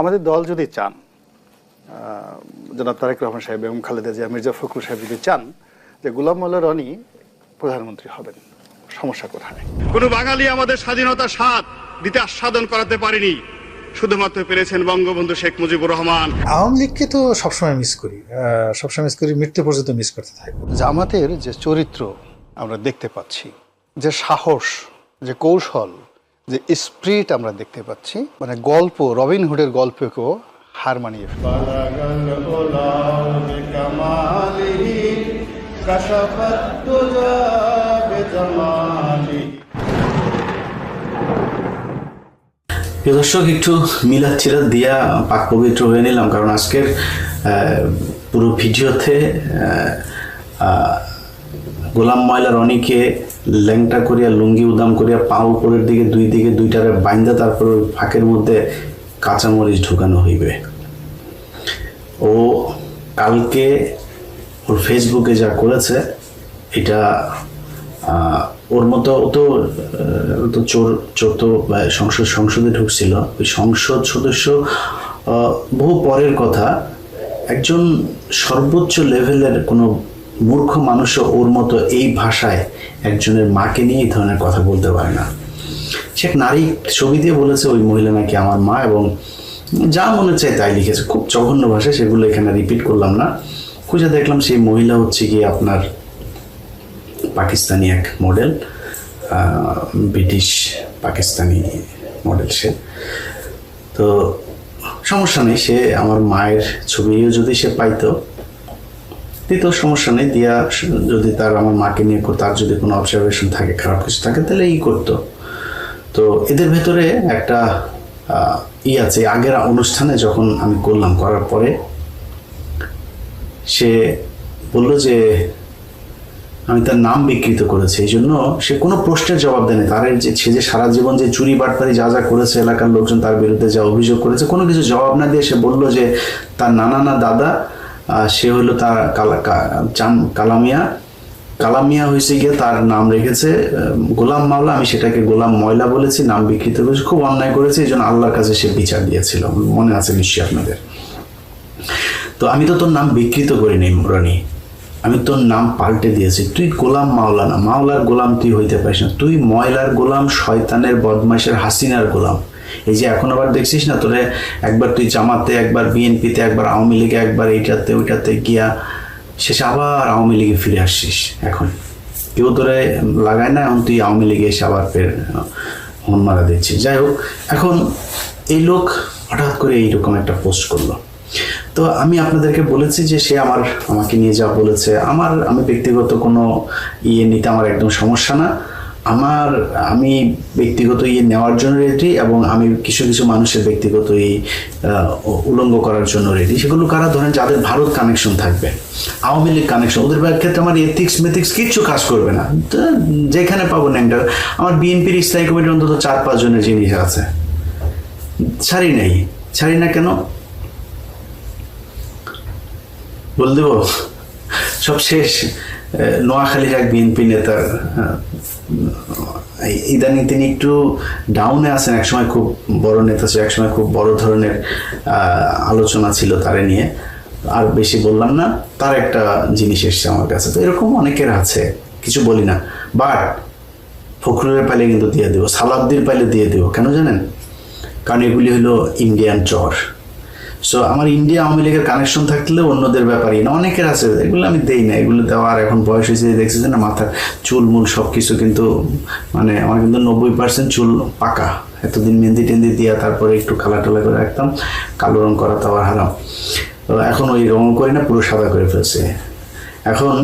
আমাদের দল যদি চান জনাব তারেক রহমান সাহেব এবং খালেদা জিয়া মির্জা ফখরুল সাহেব যদি চান যে গুলাম মোল্লা রনি প্রধানমন্ত্রী হবেন সমস্যা কোথায়? কোন বাঙালি আমাদের স্বাধীনতার স্বাদ দিতে আস্বাদন করাতে পারেনি। শুধুমাত্র পেরেছেন বঙ্গবন্ধু শেখ মুজিবুর রহমান। আওয়ামী লীগকে তো সবসময় মিস করি সবসময় মিস করি মৃত্যু পর্যন্ত মিস করতে থাকব জামাতের যে চরিত্র আমরা দেখতে পাচ্ছি যে সাহস যে কৌশল যে স্প্রিট আমরা দেখতে পাচ্ছি মানে গল্প রবিন হুডের গল্পকেও হার মানিয়ে। দর্শক একটু মিলাদ চিরাত দিয়া পাক পবিত্র হয়ে নিলাম কারণ আজকের পুরো ভিডিওতে আহ, আহ, গোলাম ময়লা রনিকে ল্যাংটা করিয়া, লুঙ্গি উদাম করিয়া, পা উপরের দিকে, দুই দিকে দুইটারে বাইন্দা, তারপর ওই ফাঁকের মধ্যে কাঁচামরিচ ঢুকানো হইবে। ও কালকে ওর ফেসবুকে যা করেছে, এটা ওর মতো, ও তো তো চোর চোর তো সংসদ, সংসদে ঢুকছিল। ওই সংসদ সদস্য বহু পরের কথা, একজন সর্বোচ্চ লেভেলের কোনো মূর্খ মানুষও ওর মতো এই ভাষায় একজনের মাকে নিয়ে এই ধরনের কথা বলতে পারে না। সে নারী ছবি দিয়ে বলেছে, ওই মহিলা নাকি আমার মা এবং যা মনে চায় তাই লিখেছে। খুব জঘন্য ভাষা সেগুলো এখানে রিপিট করলাম না। খুঁজে দেখলাম সেই মহিলা হচ্ছে কি আপনার পাকিস্তানি এক মডেল ব্রিটিশ পাকিস্তানি মডেল সে। তো সমস্যা নেই, সে আমার মায়ের ছবিও যদি সে পাইতো দিত সমস্যা নেই, দিয়া যদি তার আমার মাকে নিয়ে তার যদি কোনো অবজারভেশন থাকে, খারাপ কিছু থাকে, তাহলে ই করতো। তো এদের ভেতরে একটা ই আছে, আগের অনুষ্ঠানে যখন আমি করলাম, করার পরে সে বলল যে, আমি তার নাম বিকৃত করেছি, এই জন্য সে কোনো প্রশ্নের জবাব দেয়নি। তার যে, সে যে সারা জীবন যে চুরি বাটপারি যা যা করেছে, এলাকার লোকজন তার বিরুদ্ধে যা অভিযোগ করেছে, কোনো কিছু জবাব না দিয়ে সে বলল যে, তার নানা না দাদা সে হলো তার কালামিয়া। কালামিয়া হয়েছে গিয়ে তার নাম রেখেছে গোলাম মাওলা। আমি সেটাকে গোলাম ময়লা বলেছি, নাম বিকৃত করেছি, খুব অন্যায় করেছে, এই জন্য আল্লাহর কাছে সে বিচার দিয়েছিল। মনে আছে নিশ্চয়ই আপনাদের। তো আমি তো তোর নাম বিকৃত করিনি রনি আমি তোর নাম পাল্টে দিয়েছি। তুই গোলাম মাওলা না। মাওলার গোলাম তুই হইতে পারিস না। তুই ময়লার গোলাম, শয়তানের বদমাইশের হাসিনার গোলাম। এই যে এখন আবার দেখছিস না তোরে একবার তুই জামাতে, একবার বিএনপিতে একবার আওয়ামী লীগে, একবার এইটাতে, ওইটাতে গিয়া শেষে আবার আওয়ামী লীগে ফিরে আসছিস এখন। কেউ তোরে লাগায় না, এখন তুই আওয়ামী লীগে এসে আবার ফের হন মারা দিচ্ছিস। যাই হোক, এখন এই লোক হঠাৎ করে এইরকম একটা পোস্ট করল। তো আমি আপনাদেরকে বলেছি যে সে আমার, আমাকে নিয়ে যা বলেছে। আমার, আমি ব্যক্তিগত কোনো ইয়ে নিতে আমার একদম সমস্যা না। আমার, আমি ব্যক্তিগত ইয়ে নেওয়ার জন্য রেডি এবং আমি কিছু কিছু মানুষের ব্যক্তিগত এই উলঙ্গ করার জন্য রেডি সেগুলো কারা ধরেন যাদের ভারত কানেকশন থাকবে, আওয়ামী লীগ কানেকশন ওদের ক্ষেত্রে আমার এথিক্স মেথিক্স কিচ্ছু কাজ করবে না। যেখানে পাবো ন্যাংটা আমার বিএনপির স্থায়ী কমিটির অন্তত চার, পাঁচ জনের জিনিস আছে, ছাড়ি নাই। ছাড়ি না কেন? বল দেব, সব শেষ। নোয়াখালীর এক বিএনপি নেতার ইদানিং তিনি একটু ডাউনে আছেন। একসময় খুব বড় নেতা ছিল, একসময় খুব বড় ধরনের আলোচনা ছিল তারে নিয়ে। আর বেশি বললাম না, তার একটা জিনিস এসছে আমার কাছে। তো এরকম অনেকের আছে, কিছু বলি না। বাট ফখরুলের পাইলে কিন্তু দিয়ে দেবো সালাউদ্দিন পাইলে দিয়ে দেবো, কেন জানেন? কারণ এগুলি হলো ইন্ডিয়ান চর সো আমার ইন্ডিয়া আওয়ামী লীগের কানেকশন থাকলে অন্যদের ব্যাপারই না। অনেকের আছে, এগুলো আমি দেই না। এগুলো দেওয়ার এখন বয়স হয়েছে দেখছি না মাথার চুল, মূল সব কিছু কিন্তু মানে আমার কিন্তু নব্বই পার্সেন্ট চুল পাকা। এতদিন মেহেন্দি টেন্দি দিয়া তারপরে একটু কালা টালা করে রাখতাম, কালো রং করা তো আবার হারাম। তো এখন ওই রং করি না, পুরো সাদা করে ফেলছে। এখন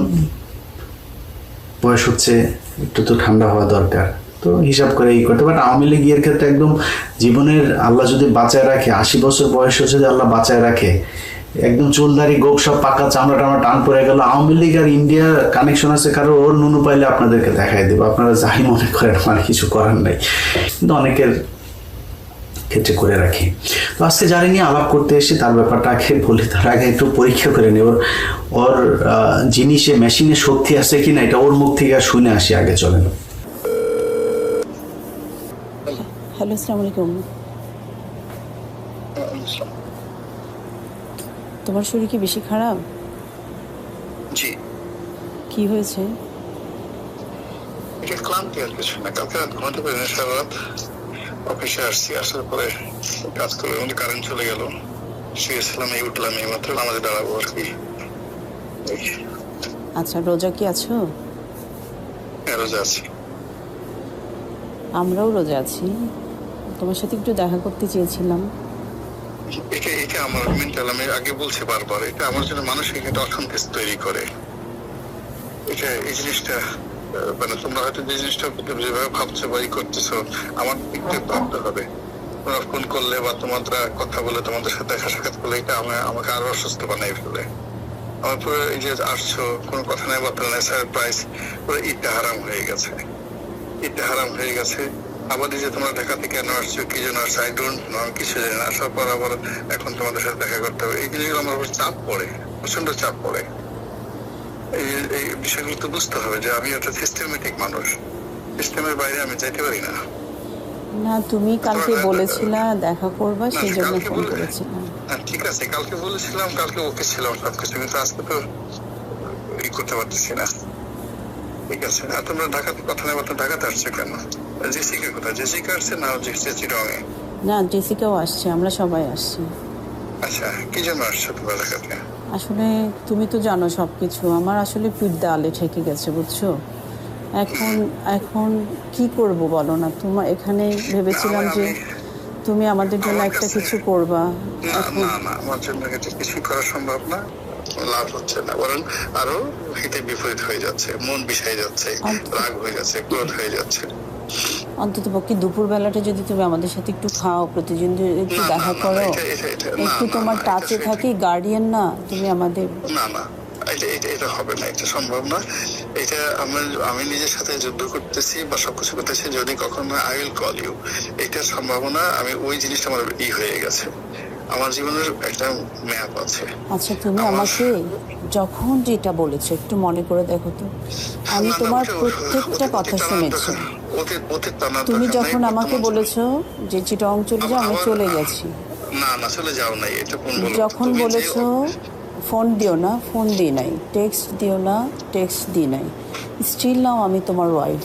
বয়স হচ্ছে, একটু তো ঠান্ডা হওয়া দরকার। তো হিসাব করে এই করতে। বাট আওয়ামী লীগ ক্ষেত্রে একদম জীবনের আল্লাহ যদি বাঁচায় রাখে, আশি বছর বয়স হচ্ছে যদি আল্লাহ বাঁচায় রাখে, একদম চুলদারি গোপ সব পাকা চামড়া টামড়া টান পড়ে গেল। আওয়ামী লীগ আর ইন্ডিয়া কানেকশন আছে কারও, ওর নুনু পাইলে আপনাদেরকে দেখাই দেবো। আপনারা যাই মনে করেন মানে কিছু করার নাই। কিন্তু অনেকের ক্ষেত্রে করে রাখি। তো আজকে জানি নিয়ে আলাপ করতে এসে তার ব্যাপারটা আগে বলি, তার আগে একটু পরীক্ষা করে নেই ওর জিনিসে মেশিনে শক্তি আছে কি না এটা ওর মুখ থেকে শুনে আসি, আগে চলেন। হ্যালো আসসালামু আলাইকুম। তোমার শরীর কি বেশি খারাপ? জি। কি হয়েছে? এটা ক্লান্তি আর কিছু না। কালকে রাত ঘুমাতে পারি না সারা রাত অফিসে আসছি আসার পরে কাজ করে মধ্যে কারেন্ট চলে গেল। শুয়েছিলাম এই উঠলাম এই মাত্র আমাদের দাঁড়াবো আর কি। আচ্ছা রোজা কি আছো? হ্যাঁ, রোজা আছি। আমরাও রোজা আছি। তোমার সাথে একটু দেখা করতে চেয়েছিলাম। এটা এটা আমার মেন্টাল আমি আগে বলছি বারবার, এটা আমার জন্য মানসিক একটা তৈরি করে। এটা, এই জিনিসটা মানে তোমরা হয়তো যে জিনিসটা যেভাবে ভাবছ বা ই করতেছো, আমার ভাবতে হবে। তোমরা ফোন করলে বা তোমরা কথা বলে তোমাদের সাথে দেখা সাক্ষাৎ করলে এটা আমাকে আরও অসুস্থ বানাই ফেলে। আমার পুরো এই যে আসছো, কোনো কথা নাই, বার্তা নাই সারপ্রাইজ পুরো ঈদটা হারাম হয়ে গেছে। ঈদটা হারাম হয়ে গেছে। এই যে তোমরা ঢাকাতে কেন আসছো কি জন্য আসছো আই ডোন্ট নো আমি কিছু জানি না আসার পর আবার এখন তোমাদের সাথে দেখা করতে হবে। এই জিনিসগুলো আমার উপর চাপ পড়ে প্রচণ্ড চাপ পড়ে। এই এই বিষয়গুলো তো বুঝতে হবে যে আমি একটা সিস্টেমেটিক মানুষ। সিস্টেমের বাইরে আমি যাইতে পারি না। না তুমি কালকে বলেছিলা দেখা করবা সেই জন্য ফোন করেছিলাম। ঠিক আছে কালকে বলেছিলাম কালকে ওকে ছিলাম সবকিছু কিন্তু আজকে তো ই করতে পারতেছি না। ঠিক আছে। আর তোমরা ঢাকাতে কথা নেই তো ঢাকাতে আসছে কেন? জেসিকা কোথায়? জেসিকা আসছে না চিরঙে না জেসিকাও আসছে আমরা সবাই আসছি। আচ্ছা কি জন্য আসছো তোমরা ঢাকাতে? আসলে তুমি তো জানো সব কিছু আমার আসলে পিঠ দেওয়ালে ঠেকে গেছে বুঝছ? এখন এখন কি করব বলো না? তোমার এখানে ভেবেছিলাম যে তুমি আমাদের জন্য একটা কিছু করবা। না না না আমার জন্য এটা কিছুই করা সম্ভব না। লাভ হচ্ছে না। বরং আরও হিতে বিপরীত হয়ে যাচ্ছে মন বিষাই যাচ্ছে। রাগ হয়ে যাচ্ছে ক্রোধ হয়ে যাচ্ছে। অন্তত পক্ষে দুপুর বেলাটা যদি তুমি আমাদের সাথে একটু খাও প্রতিদিন একটু দেখা করো একটু তোমার টাচে থাকি গার্ডিয়ান না তুমি আমাদের না না এটা এটা এটা হবে না এটা সম্ভব না। এটা আমি আমি নিজের সাথে যুদ্ধ করতেছি বা সবকিছু করতেছি যদি কখনো আই উইল কল ইউ এটার সম্ভাবনা আমি ওই জিনিসটা আমার ই হয়ে গেছে। আমার জীবনের একটা ম্যাপ আছে। আচ্ছা তুমি আমাকে যখন যেটা বলেছ একটু মনে করে দেখো তো। আমি না, না, তোমার প্রত্যেকটা কথা শুনেছি। তুমি যখন আমাকে বলেছ যে চিটং চলে যাও আমি চলে গেছি। না না চলে যাও নাই এটা কোন যখন বলেছ ফোন দিও না ফোন দিই নাই। টেক্সট দিও না টেক্সট দিই নাই। স্টিল নাও আমি তোমার ওয়াইফ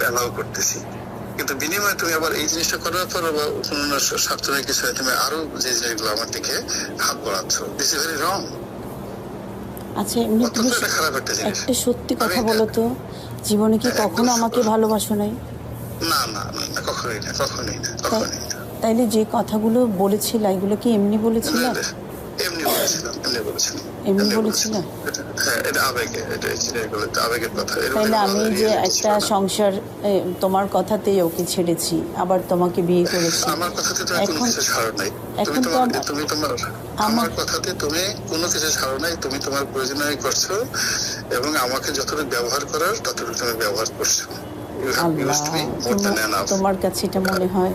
অ্যালাউ করতেছি। কিন্তু বিনিময়ে তুমি আবার এই জিনিসটা করার পর আবার কোনো স্বার্থ নেই কিছু তুমি আরও যে জিনিসগুলো আমার দিকে হাত বাড়াচ্ছ দিস ইজ ভেরি রং আচ্ছা এমনি তুমি একটা সত্যি কথা বলো তো জীবনে কি কখনো আমাকে। ভালোবাসো নাই? না না কখনোই না কখনোই না কখনোই না। তাইলে যে কথাগুলো বলেছিলা এগুলো কি এমনি বলেছিলা? এমনি বলেছিলাম এমনি বলেছিলাম এমনি এমনি বলেছিলা? এটা- হ্যাঁ এটা আবেগে এটা এগুলো তো আবেগের কথা এরকম তাইলে কোনো আমি যে একটা সংসার তোমার কথাতেই ওকে ছেড়েছি আবার তোমাকে বিয়ে করেছি। আমার কথাতে এখন এখন তো তুমি তোমার আমার কথাতে তুমি কোনো কিছু ছাড়ো নাই তুমি তোমার প্রয়োজনীয় করছ এবং আমাকে যতটুকু ব্যবহার করার ততটুকু তুমি ব্যবহার করছ. তোমার কাছে এটা মনে হয়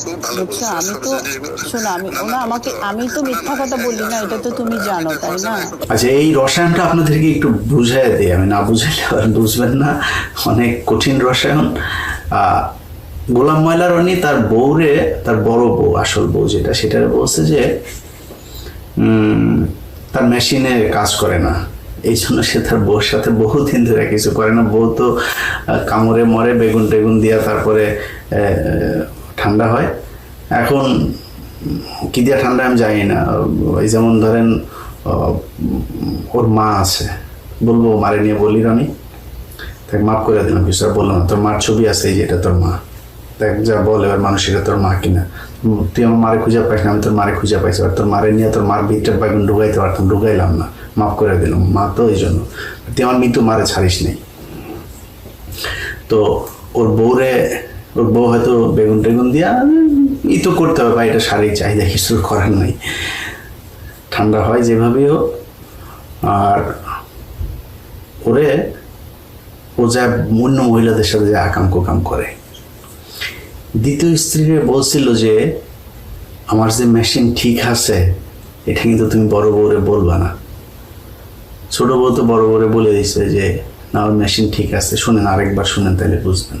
বুঝছ বলছে আমি তো শোনো আমি না, আমাকে আমি তো মিথ্যা কথা বলি না এটা তো তুমি জানো তাই না আচ্ছা এই রসায়নটা আপনাদেরকে একটু বুঝাই দিই আমি না বুঝাইলে বুঝবেন না। অনেক কঠিন রসায়ন। আহ, গোলাম ময়লা রনি তার বউরে তার বড় বউ আসল বউ যেটা সেটা বলছে যে তার মেশিনে কাজ করে না। এই জন্য সে তার বউর সাথে বহুদিন ধরে কিছু করে না। বউ তো কামড়ে মরে বেগুন টেগুন দিয়া তারপরে আহ, ঠান্ডা হয়। এখন কি দিয়া ঠান্ডা আমি জানি না। এই যেমন ধরেন ওর মা আছে। বলব মারে নিয়ে বলি, রানি তাকে মাফ করে দিলাম, কিছু বললাম তোর মার ছবি আছে, এই যে এটা তোর মা। দেখ, যা বল, এবার মানুষ এটা তোর মা কিনা। তুই আমার মারে খুঁজে পাইস না, আমি তোর মারে খুঁজে পাইছি। আর তোর মারে নিয়ে তোর মার ভিতরে বাগুন ঢুকাইতে পারতাম, ঢুকাইলাম না। মাফ করে দিলাম, মা তো এই জন্য। তুই আমার মৃত্যু মারে ছাড়িস নেই। তো ওর বউরে ওর বউ হয়তো বেগুন টেগুন দিয়া ই তো করতে হবে বা এটা শারীরিক চাহিদা, কিছু করার নাই। ঠান্ডা হয় যেভাবেই হোক। আর ওরে, ও যা অন্য মহিলাদের সাথে যে আকাম কোকাম করে। দ্বিতীয় স্ত্রীরে বলছিল যে, আমার যে মেশিন ঠিক আছে, এটা কিন্তু তুমি বড় বউরে বলবা না। ছোট বউ তো বড় বউরে বলে দিছে যে, না, ওর মেশিন ঠিক আছে, শুনেন, আরেকবার শুনেন, তাহলে বুঝবেন।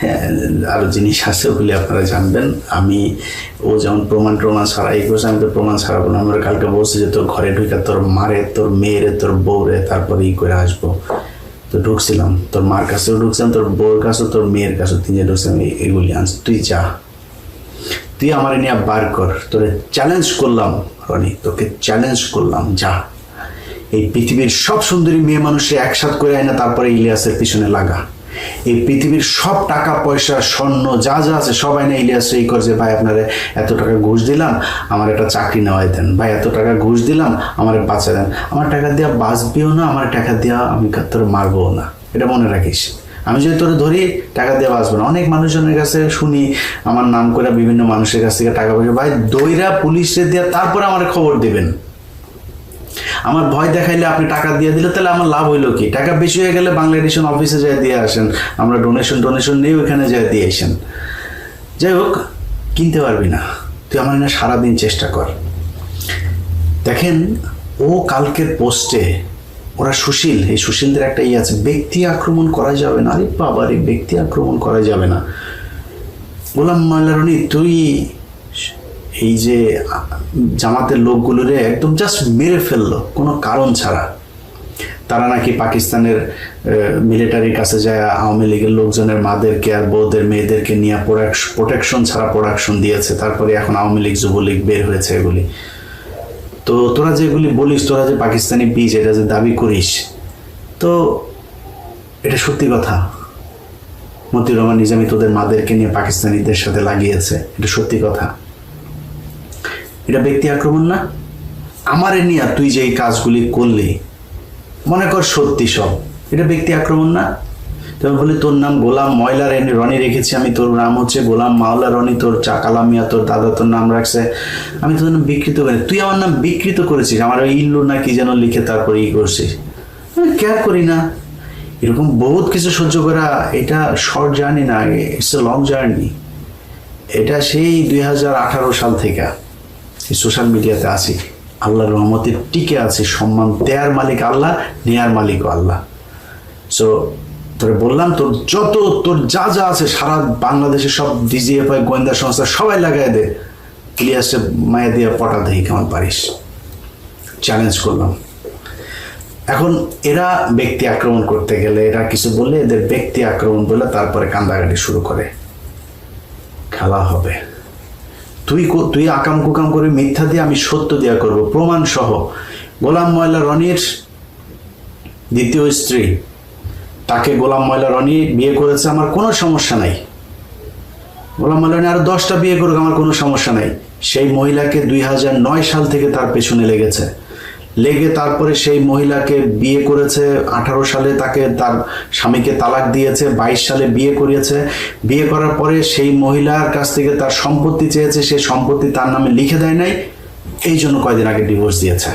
হ্যাঁ, আরও জিনিস আছে ওগুলি আপনারা জানবেন। আমি ও যেমন প্রমাণ প্রমাণ ছাড়া এই করছে আমি তো প্রমাণ ছাড়াবো না। আমরা কালকে বলছি যে তোর ঘরে ঢুকে তোর মারে তোর মেয়েরে তোর বউরে তারপরে ই করে আসব। তো ঢুকছিলাম তোর মার কাছেও ঢুকছিলাম তোর বউর কাছেও তোর মেয়ের কাছেও তিনজে ঢুকছিলাম এগুলি আনছি। তুই যা। তুই আমার এ নিয়ে বার কর। তোরে চ্যালেঞ্জ করলাম রনি তোকে চ্যালেঞ্জ করলাম যা। এই পৃথিবীর সব সুন্দরী মেয়ে মানুষে একসাথ করে আয় না তারপরে ইলিয়াসের পিছনে লাগা। এই পৃথিবীর সব টাকা, পয়সা, স্বর্ণ, যা যা আছে সবাই না ইলিয়াস এই করছে, ভাই, আপনারে এত টাকা ঘুষ দিলাম, আমার একটা চাকরি নেওয়াই দেন। ভাই, এত টাকা ঘুষ দিলাম, আমার বাঁচা দেন। আমার টাকা দেওয়া বাঁচবেও না, আমার টাকা দেওয়া আমি তোর মারবো না। এটা মনে রাখিস। আমি যদি তোরে ধরি, টাকা দিয়ে বাঁচবো না। অনেক মানুষজনের কাছে শুনি, আমার নাম করে বিভিন্ন মানুষের কাছ থেকে টাকা পয়সা। ভাই, দইরা পুলিশে দেওয়া তারপরে আমার খবর দিবেন। আমার ভয় দেখাইলে আপনি টাকা দিয়ে দিলে, তাহলে আমার লাভ হইল কি? টাকা বেশি হয়ে গেলে বাংলা এডিশন অফিসে যায় দিয়ে আসেন। আমরা ডোনেশন ডোনেশন নিয়ে ওইখানে যায় দিয়ে আসেন। যাই হোক, কিনতে পারবি না। তুই আমার না সারাদিন চেষ্টা কর। দেখেন, ও কালকের পোস্টে ওরা সুশীল, এই সুশীলদের একটা ইয়ে আছে, ব্যক্তি আক্রমণ করা যাবে না। আরে বাবা রে ব্যক্তি আক্রমণ করা যাবে না। গোলাম মাল্লারনি তুই এই যে, জামাতের লোকগুলোরে একদম জাস্ট মেরে ফেলল, কোনো কারণ ছাড়া। তারা নাকি পাকিস্তানের মিলিটারির কাছে যায়, আওয়ামী লীগের লোকজনের মাদেরকে আর বউদের, মেয়েদেরকে নিয়ে প্রোটেকশন ছাড়া প্রোডাকশন দিয়েছে। তারপরে এখন আওয়ামী লীগ, যুবলীগ বের হয়েছে এগুলি। তো তোরা যেগুলি বলিস, তোরা যে পাকিস্তানি বীজ এটা যে দাবি করিস, তো এটা সত্যি কথা। মতিউর রহমান নিজামী তোদের মাদেরকে নিয়ে পাকিস্তানিদের সাথে লাগিয়েছে, এটা সত্যি কথা। এটা ব্যক্তি আক্রমণ না? আমারে নিয়ে তুই যে এই কাজগুলি করলি, মনে কর সত্যি সব। এটা ব্যক্তি আক্রমণ না? তবে বলি, তোর নাম গোলাম ময়লা রেনি রনি রেখেছি, আমি তোর নাম হচ্ছে গোলাম মাওলা রনি, তোর চাকালা মিয়া, তোর দাদা তোর নাম রাখছে। আমি তোর নাম বিকৃত করি তুই আমার নাম বিকৃত করেছিস, আমার ওই ইল্লু না কি যেন লিখে তারপরে ই করছিস। আমি কেয়ার করি না। এরকম বহুত কিছু সহ্য করা, এটা শর্ট জার্নি না ইটস এ লং জার্নি এটা সেই দুই হাজার আঠারো সাল থেকে। সোশ্যাল মিডিয়াতে আছি। আল্লাহর রহমতে টিকে আছে, সম্মান দেয়ার মালিক আল্লাহ, নেয়ার মালিকও আল্লাহ। সো তোরে বললাম, তোর যত, তোর যা যা আছে সারা বাংলাদেশে সব ডিজিএফআই গোয়েন্দা সংস্থা সবাই লাগাই দে। ইলিয়াসে মায়া দিয়ে পটা দেই কেমন পারিস। চ্যালেঞ্জ করলাম। এখন এরা ব্যক্তি আক্রমণ করতে গেলে, এরা কিছু বললে এদের ব্যক্তি আক্রমণ বলে তারপরে কান্দাকাটি শুরু করে। খেলা হবে। তুই তুই আকাম কুকাম করে মিথ্যা দিয়ে আমি সত্য দেয়া করব। প্রমাণ সহ। গোলাম ময়লা রনির দ্বিতীয় স্ত্রী। তাকে গোলাম ময়লা রনি বিয়ে করেছে, আমার কোনো সমস্যা নাই। গোলাম ময়লা রনি আরও দশটা বিয়ে করুক, আমার কোনো সমস্যা নাই। সেই মহিলাকে দুই হাজার নয় সাল থেকে তার পেছনে লেগেছে। লেগে তারপরে সেই মহিলাকে বিয়ে করেছে। আঠারো সালে তাকে তার স্বামীকে তালাক দিয়েছে, বাইশ সালে বিয়ে করিয়েছে। বিয়ে করার পরে সেই মহিলার কাছ থেকে তার সম্পত্তি চেয়েছে সেই সম্পত্তি তার নামে লিখে দেয় নাই। এই জন্য কয়দিন আগে ডিভোর্স দিয়েছে।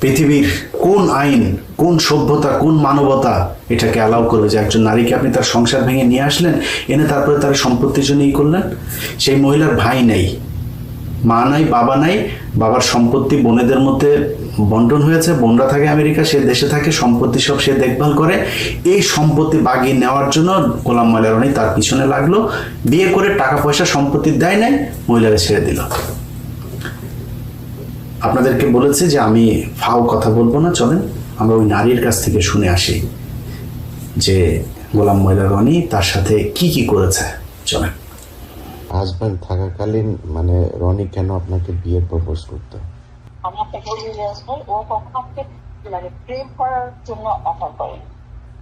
পৃথিবীর কোন আইন, কোন সভ্যতা, কোন মানবতা এটাকে অ্যালাউ করবে যে একজন নারীকে আপনি তার সংসার ভেঙে নিয়ে আসলেন, এনে তারপরে তার সম্পত্তির জন্য ই করলেন? সেই মহিলার ভাই নেই। মা নাই, বাবা নাই, বাবার সম্পত্তি বোনেদের মধ্যে বন্টন হয়েছে, বোনরা থাকে আমেরিকা, সে দেশে থাকে, সম্পত্তি সব সে দেখভাল করে। এই সম্পত্তি বাগিয়ে নেওয়ার জন্য গোলাম মালারণী তার পিছনে লাগল। বিয়ে করে টাকা পয়সা সম্পত্তি দেয় নাই মহিলারা ছেড়ে দিল। আপনাদেরকে বলেছে যে আমি ফাও কথা বলব না, চলেন। আমরা ওই নারীর কাছ থেকে শুনে আসি যে গোলাম ময়লা রনি তার সাথে কি কি করেছে। চলেন। হাজব্যান্ড থাকাকালীন মানে রনি কেন আপনাকে বিয়ের প্রপোজ করতো? আমি আপনাকে বলি ও কখনো আমাকে মানে প্রেম করার জন্য অফার করে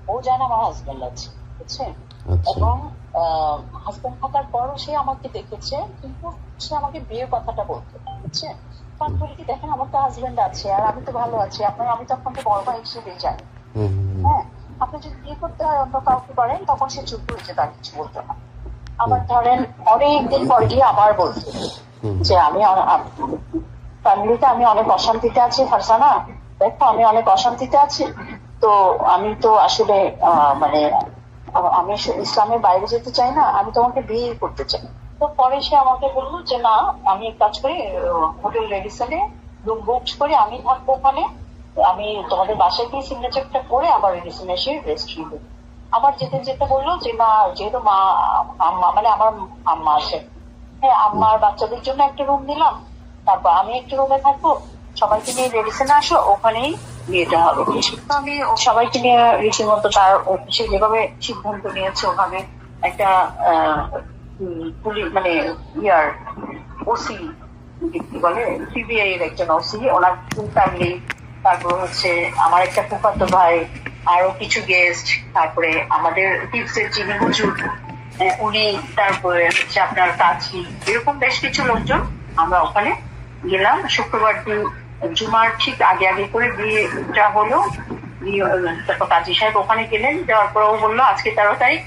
ও জানে আমার হাজবেন্ড আছে বুঝছেন আচ্ছা। এবং হাজবেন্ড থাকার পরও সে আমাকে দেখেছে কিন্তু সে আমাকে বিয়ের কথাটা বলতো বুঝছেন তখন বলি কি দেখেন আমার তো হাজবেন্ড আছে আর আমি তো ভালো আছি আপনার আমি তো আপনাকে বড় ভাই হিসেবে জানি। হ্যাঁ আপনি যদি বিয়ে করতে হয় অন্য কাউকে করেন তখন সে চুপ করে যেত আর কিছু বলতো না। আবার ধরেন অনেকদিন পর গিয়ে আবার বলতো যে আমি ফ্যামিলিতে আমি অনেক অশান্তিতে আছি ফারসানা দেখো আমি অনেক অশান্তিতে আছি। তো আমি তো আসলে মানে আমি ইসলামের বাইরে যেতে চাই না আমি তোমাকে বিয়ে করতে চাই। তো পরে সে আমাকে বলল যে না আমি এক কাজ করি হোটেল রেডিসনে রুম বুক করে আমি থাকব ওখানে। আমি তোমাদের বাসায় গিয়ে সিগনেচারটা করে আবার রেডিসনে এসে রেস্ট নিবো। আবার যেতে যেতে বলল যে না যেহেতু মা আম্মা মানে আমার আম্মা আছে। হ্যাঁ আম্মার বাচ্চাদের জন্য একটা রুম দিলাম তারপর আমি একটা রুমে থাকব। সবাইকে নিয়ে রেডিসনে আসো ওখানেই বিয়েটা হবে তো আমি সবাইকে নিয়ে রীতিমতো তার সে যেভাবে সিদ্ধান্ত নিয়েছে ওভাবে একটা পুলিশ মানে ইয়ার ওসি কি বলে সিবিআই এর একজন ওসি ওনার ফ্যামিলি তারপর হচ্ছে আমার একটা ফুফাতো ভাই আরও কিছু গেস্ট তারপরে আমাদের টিপসের যিনি হুজুর উনি, তারপরে হচ্ছে আপনার কাছি এরকম বেশ কিছু লোকজন আমরা ওখানে গেলাম শুক্রবার দিন জুমার ঠিক আগে আগে করে বিয়েটা হলো। তারপর কাজী সাহেব ওখানে গেলেন, যাওয়ার পর ও বলল, আজকে তেরো তারিখ,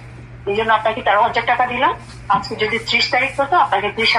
এই জন্য আপনাকে তেরো হাজার টাকা দিলাম আজকে যদি ত্রিশ তারিখ হতো, আপনাকে ত্রিশ